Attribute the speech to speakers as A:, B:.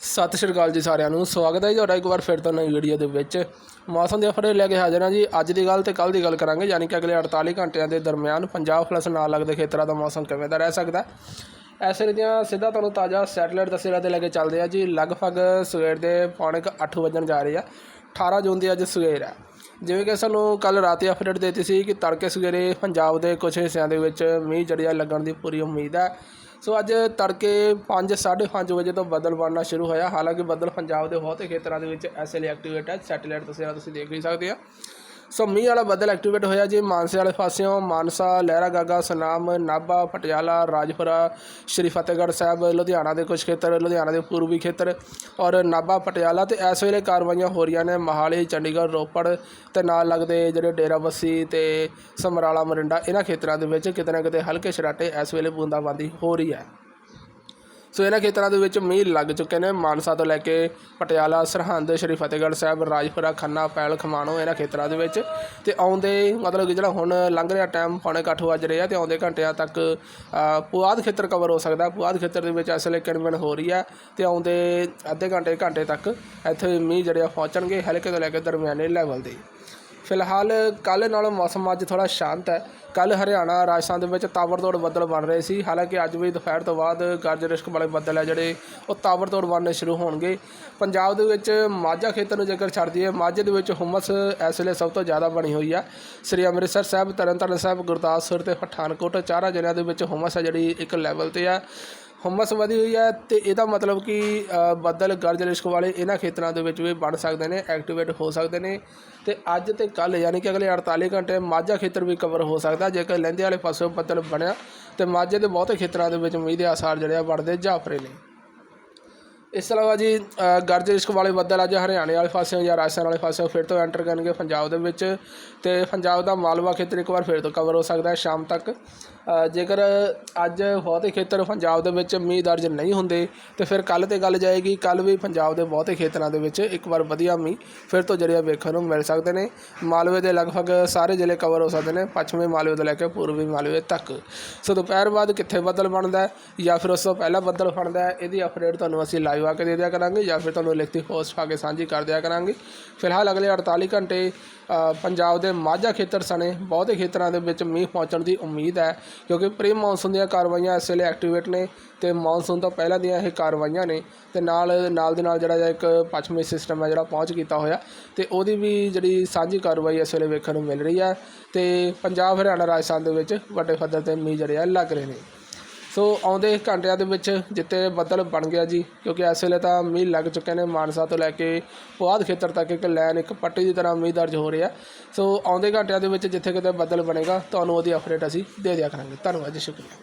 A: ਸਤਿ ਸ਼੍ਰੀ ਅਕਾਲ ਜੀ ਸਾਰਿਆਂ ਨੂੰ। ਸਵਾਗਤ ਹੈ ਜੀ ਤੁਹਾਡਾ ਇੱਕ ਵਾਰ ਫਿਰ ਤੋਂ ਨਵੀਂ ਵੀਡੀਓ ਦੇ ਵਿੱਚ। ਮੌਸਮ ਦੇ ਅਫਰੇ ਲੈ ਕੇ ਹਾਜ਼ਰ ਹਾਂ ਜੀ। ਅੱਜ ਦੀ ਗੱਲ ਤੇ ਕੱਲ ਦੀ ਗੱਲ ਕਰਾਂਗੇ, ਯਾਨੀ ਕਿ ਅਗਲੇ 48 ਘੰਟਿਆਂ ਦੇ ਦਰਮਿਆਨ ਪੰਜਾਬ ਪਲੱਸ ਨਾਲ ਲੱਗਦੇ ਖੇਤਰਾਂ ਦਾ ਮੌਸਮ ਕਿਵੇਂ ਦਾ ਰਹਿ ਸਕਦਾ ਹੈ। ਐਸੇ ਦੀਆਂ ਸਿੱਧਾ ਤੁਹਾਨੂੰ ਤਾਜ਼ਾ ਸੈਟੇਲਾਈਟ ਤਸਵੀਰਾਂ ਤੇ ਲੈ ਕੇ ਚੱਲਦੇ ਆ ਜੀ। ਲਗਭਗ ਸਵੇਰ ਦੇ ਪੌਣੇ ਕੁ ਅੱਠ ਵਜਣ ਜਾ ਰਹੀ ਆ। 18 ਜੂਨ ਦੀ ਅੱਜ ਸਵੇਰ ਹੈ। ਜਿਵੇਂ ਕਿ ਸਾਨੂੰ ਕੱਲ ਰਾਤੀ ਅਪਡੇਟ ਦਿੱਤੀ ਸੀ ਕਿ ਤੜਕੇ ਸਵੇਰੇ ਪੰਜਾਬ ਦੇ ਕੁਝ ਹਿੱਸਿਆਂ ਦੇ ਵਿੱਚ ਮੀਂਹ ਜੜੀਆ ਲੱਗਣ ਦੀ ਪੂਰੀ ਉਮੀਦ ਹੈ। ਸੋ ਅੱਜ ਤੜਕੇ 5 5:30 ਵਜੇ ਤੋਂ ਬੱਦਲ ਬਣਨਾ ਸ਼ੁਰੂ ਹੋਇਆ। ਹਾਲਾਂਕਿ ਬੱਦਲ ਪੰਜਾਬ ਦੇ ਬਹੁਤੇ ਖੇਤਰਾਂ ਦੇ ਵਿੱਚ ਐਸੇ ਲਈ ਐਕਟੀਵੇਟ ਹੈ। ਸੈਟੇਲਾਈਟ ਤਸਵੀਰਾਂ ਤੁਸੀਂ ਦੇਖ ਵੀ ਸਕਦੇ ਆ। ਸੋ ਮੀਂਹ ਵਾਲਾ ਬੱਦਲ ਐਕਟੀਵੇਟ ਹੋਇਆ ਜੀ ਮਾਨਸੇ ਵਾਲੇ ਪਾਸਿਓਂ। ਮਾਨਸਾ ਲਹਿਰਾ ਗਾਗਾ ਸੁਨਾਮ, ਨਾਭਾ, ਪਟਿਆਲਾ, ਰਾਜਪੁਰਾ, ਸ਼੍ਰੀ ਫਤਿਹਗੜ੍ਹ ਸਾਹਿਬ, ਲੁਧਿਆਣਾ ਦੇ ਕੁਝ ਖੇਤਰ, ਲੁਧਿਆਣਾ ਦੇ ਪੂਰਬੀ ਖੇਤਰ ਔਰ ਨਾਭਾ, ਪਟਿਆਲਾ ਤੇ ਇਸ ਵੇਲੇ ਕਾਰਵਾਈਆਂ ਹੋ ਰਹੀਆਂ ਨੇ। ਮਹਾਲੀ, ਚੰਡੀਗੜ੍ਹ, ਰੋਪੜ ਤੇ ਨਾਲ ਲੱਗਦੇ ਜਿਹੜੇ ਡੇਰਾਬੱਸੀ ਤੇ ਸਮਰਾਲਾ, ਮਰਿੰਡਾ, ਇਹਨਾਂ ਖੇਤਰਾਂ ਦੇ ਵਿੱਚ ਕਿਤੇ ਨਾ ਕਿਤੇ ਹਲਕੇ ਸ਼ਰਾਟੇ ਇਸ ਵੇਲੇ ਬੂੰਦਾਬਾਂਦੀ ਹੋ ਰਹੀ ਹੈ। ਸੋ ਇਹਨਾਂ ਖੇਤਰਾਂ ਦੇ ਵਿੱਚ ਮੀਂਹ ਲੱਗ ਚੁੱਕੇ ਨੇ। ਮਾਨਸਾ ਤੋਂ ਲੈ ਕੇ ਪਟਿਆਲਾ, ਸਰਹੰਦ, ਸ਼੍ਰੀ ਫਤਿਹਗੜ੍ਹ ਸਾਹਿਬ, ਰਾਜਪੁਰਾ, ਖੰਨਾ, ਪੈਲ, ਖਮਾਣੋ ਇਹਨਾਂ ਖੇਤਰਾਂ ਦੇ ਵਿੱਚ। ਤੇ ਆਉਂਦੇ ਮਤਲਬ ਕਿ ਜਿਹੜਾ ਹੁਣ ਲੰਘ ਰਿਹਾ ਟਾਈਮ ਪੌਣੇ ਕੁ ਅੱਠ ਵੱਜ ਰਹੇ ਆ ਤੇ ਆਉਂਦੇ ਘੰਟਿਆਂ ਤੱਕ ਪੁਆਧ ਖੇਤਰ ਕਵਰ ਹੋ ਸਕਦਾ। ਪੁਆਧ ਖੇਤਰ ਦੇ ਵਿੱਚ ਇਸ ਵੇਲੇ ਕਿਣਮਿਣ ਹੋ ਰਹੀ ਹੈ ਤੇ ਆਉਂਦੇ ਅੱਧੇ ਘੰਟੇ ਘੰਟੇ ਤੱਕ ਇੱਥੇ ਮੀਂਹ ਜਿਹੜੇ ਆ ਪਹੁੰਚਣਗੇ ਹਲਕੇ ਤੋਂ ਲੈ ਕੇ ਦਰਮਿਆਨੇ ਲੈਵਲ ਦੇ। ਫਿਲਹਾਲ ਕੱਲ੍ਹ ਨਾਲੋਂ ਮੌਸਮ ਅੱਜ ਥੋੜਾ ਸ਼ਾਂਤ ਹੈ। ਕੱਲ੍ਹ ਹਰਿਆਣਾ, ਰਾਜਸਥਾਨ ਦੇ ਵਿੱਚ ਤਾਬੜਤੋੜ ਬੱਦਲ ਬਣ ਰਹੇ ਸੀ। ਹਾਲਾਂਕਿ ਅੱਜ ਵੀ ਦੁਪਹਿਰ ਤੋਂ ਬਾਅਦ ਗਰਜ ਰਿਸ਼ਕ ਵਾਲੇ ਬੱਦਲ ਹੈ ਜਿਹੜੇ, ਉਹ ਤਾਬੜਤੋੜ ਬਣਨੇ ਸ਼ੁਰੂ ਹੋਣਗੇ। ਪੰਜਾਬ ਦੇ ਵਿੱਚ ਮਾਝਾ ਖੇਤਰ ਨੂੰ ਜੇਕਰ ਛੱਡ ਦਈਏ, ਮਾਝੇ ਦੇ ਵਿੱਚ ਹੁਮਸ ਇਸ ਵੇਲੇ ਸਭ ਤੋਂ ਜ਼ਿਆਦਾ ਬਣੀ ਹੋਈ ਹੈ ਸ੍ਰੀ ਅੰਮ੍ਰਿਤਸਰ ਸਾਹਿਬ, ਤਰਨਤਾਰਨ ਸਾਹਿਬ, ਗੁਰਦਾਸਪੁਰ ਤੇ ਪਠਾਨਕੋਟ ਚਾਰਾਂ ਜ਼ਿਲ੍ਹਿਆਂ ਦੇ ਵਿੱਚ ਹੁਮਸ ਹੈ ਜਿਹੜੀ ਇੱਕ ਲੈਵਲ ਤੇ ਆ। ਹੁਮਸ ਵਧੀ ਹੋਈ ਹੈ ਤੇ ਇਹਦਾ ਮਤਲਬ ਕਿ ਬੱਦਲ ਗਰਜ ਰਿਸ਼ਕ ਵਾਲੇ ਇਹਨਾਂ ਖੇਤਰਾਂ ਦੇ ਵਿੱਚ ਵੀ ਬਣ ਸਕਦੇ ਨੇ, ਐਕਟੀਵੇਟ ਹੋ ਸਕਦੇ ਨੇ। ਤੇ ਅੱਜ ਤੇ ਕੱਲ ਯਾਨੀ ਕਿ ਅਗਲੇ 48 ਘੰਟੇ ਮਾਝਾ ਖੇਤਰ ਵੀ ਕਵਰ ਹੋ ਸਕਦਾ, ਜੇਕਰ ਲਹਿੰਦੇ ਵਾਲੇ ਪਾਸੇ ਬੱਦਲ ਬਣਿਆ, ਤੇ ਮਾਝੇ ਦੇ ਬਹੁਤੇ ਖੇਤਰਾਂ ਦੇ ਵਿੱਚ ਮੀਂਹ ਦੇ ਆਸਾਰ ਜਿਹੜੇ ਆ ਬਣਦੇ ਜਾਫਰੇ ਨੇ। ਇਸ ਤੋਂ ਇਲਾਵਾ ਜੀ ਗਰਜ ਰਿਸ਼ਕ ਵਾਲੇ ਬੱਦਲ ਅੱਜ ਹਰਿਆਣੇ ਵਾਲੇ ਪਾਸਿਓਂ ਜਾਂ ਰਾਜਸਥਾਨ ਵਾਲੇ ਪਾਸਿਓਂ ਫਿਰ ਤੋਂ ਐਂਟਰ ਕਰਨਗੇ ਪੰਜਾਬ ਦੇ ਵਿੱਚ, ਤੇ ਪੰਜਾਬ ਦਾ ਮਾਲਵਾ ਖੇਤਰ ਇੱਕ ਵਾਰ ਫਿਰ ਤੋਂ ਕਵਰ ਹੋ ਸਕਦਾ ਹੈ ਸ਼ਾਮ ਤੱਕ। ਜੇਕਰ ਅੱਜ ਬਹੁਤੇ ਖੇਤਰ ਪੰਜਾਬ ਦੇ ਵਿੱਚ ਮੀਂਹ ਦਰਜ ਨਹੀਂ ਹੁੰਦੇ, ਤਾਂ ਫਿਰ ਕੱਲ ਤੇ ਗੱਲ ਜਾਏਗੀ ਕੱਲ ਵੀ ਪੰਜਾਬ ਦੇ ਬਹੁਤੇ ਖੇਤਰਾਂ ਦੇ ਵਿੱਚ ਇੱਕ ਵਾਰ ਵਧੀਆ ਮੀਂਹ ਫਿਰ ਤੋਂ ਜਿਹੜੇ ਵੇਖਣ ਨੂੰ ਮਿਲ ਸਕਦੇ ਨੇ। ਮਾਲਵੇ ਦੇ ਲਗਭਗ ਸਾਰੇ ਜ਼ਿਲ੍ਹੇ ਕਵਰ ਹੋ ਸਕਦੇ ਨੇ, ਪੱਛਮੀ ਮਾਲਵੇ ਤੋਂ ਲੈ ਕੇ ਪੂਰਬੀ ਮਾਲਵੇ ਤੱਕ। ਸੋ ਦੁਪਹਿਰ ਬਾਅਦ ਕਿੱਥੇ ਬੱਦਲ ਬਣਦਾ ਜਾਂ ਫਿਰ ਉਸ ਤੋਂ ਪਹਿਲਾਂ ਬੱਦਲ ਬਣਦਾ ਇਹਦੀ ਅਪਡੇਟ ਤੁਹਾਨੂੰ ਅਸੀਂ ਲਾਈਵ ਆ ਕੇ ਦੇ ਦਿਆ ਕਰਾਂਗੇ ਜਾਂ ਫਿਰ ਤੁਹਾਨੂੰ ਲਿਖਤੀ ਪੋਸਟ ਪਾ ਕੇ ਸਾਂਝੀ ਕਰ ਦਿਆ ਕਰਾਂਗੇ। ਫਿਲਹਾਲ ਅਗਲੇ 48 ਘੰਟੇ ਪੰਜਾਬ ਦੇ ਮਾਝਾ ਖੇਤਰ ਸਣੇ ਬਹੁਤੇ ਖੇਤਰਾਂ ਦੇ ਵਿੱਚ ਮੀਂਹ ਪਹੁੰਚਣ ਦੀ ਉਮੀਦ ਹੈ। ਕਿਉਂਕਿ ਪ੍ਰੀ ਮੌਨਸੂਨ ਦੀਆਂ ਕਾਰਵਾਈਆਂ ਇਸ ਵੇਲੇ ਐਕਟੀਵੇਟ ਨੇ ਤੇ ਮੌਨਸੂਨ ਤੋਂ ਪਹਿਲਾਂ ਦੀਆਂ ਇਹ ਕਾਰਵਾਈਆਂ ਨੇ ਤੇ ਨਾਲ ਨਾਲ ਦੇ ਨਾਲ ਜਿਹੜਾ ਇੱਕ ਪੱਛਮੀ ਸਿਸਟਮ ਹੈ ਜਿਹੜਾ ਪਹੁੰਚ ਕੀਤਾ ਹੋਇਆ ਤੇ ਉਹਦੀ ਵੀ ਜਿਹੜੀ ਸਾਂਝੀ ਕਾਰਵਾਈ ਇਸ ਵੇਲੇ ਵੇਖਣ ਨੂੰ ਮਿਲ ਰਹੀ ਹੈ ਤੇ ਪੰਜਾਬ, ਹਰਿਆਣਾ, ਰਾਜਸਥਾਨ ਦੇ ਵਿੱਚ ਵੱਡੇ ਪੱਧਰ ਤੇ ਮੀਂਹ ਜਿਹੜੇ ਆ ਲੱਗ ਰਹੇ ਨੇ। ਸੋ ਆਉਂਦੇ ਘੰਟਿਆਂ ਦੇ ਵਿੱਚ ਜਿੱਤੇ ਬੱਦਲ ਬਣ ਗਿਆ ਜੀ, ਕਿਉਂਕਿ ਇਸ ਵੇਲੇ ਤਾਂ ਮੀਂਹ ਲੱਗ ਚੁੱਕੇ ਨੇ ਮਾਨਸਾ ਤੋਂ ਲੈ ਕੇ ਪੁਆਧ ਖੇਤਰ ਤੱਕ ਇੱਕ ਲਾਈਨ ਇੱਕ ਪੱਟੀ ਦੀ ਤਰ੍ਹਾਂ ਮੀਂਹ ਦਰਜ ਹੋ ਰਿਹਾ। ਸੋ ਆਉਂਦੇ ਘੰਟਿਆਂ ਦੇ ਵਿੱਚ ਜਿੱਥੇ ਕਿਤੇ ਬੱਦਲ ਬਣੇਗਾ, ਤੁਹਾਨੂੰ ਉਹਦੀ ਅਪਡੇਟ ਅਸੀਂ ਦੇ ਦਿਆ ਕਰਾਂਗੇ। ਧੰਨਵਾਦ ਜੀ, ਸ਼ੁਕਰੀਆ।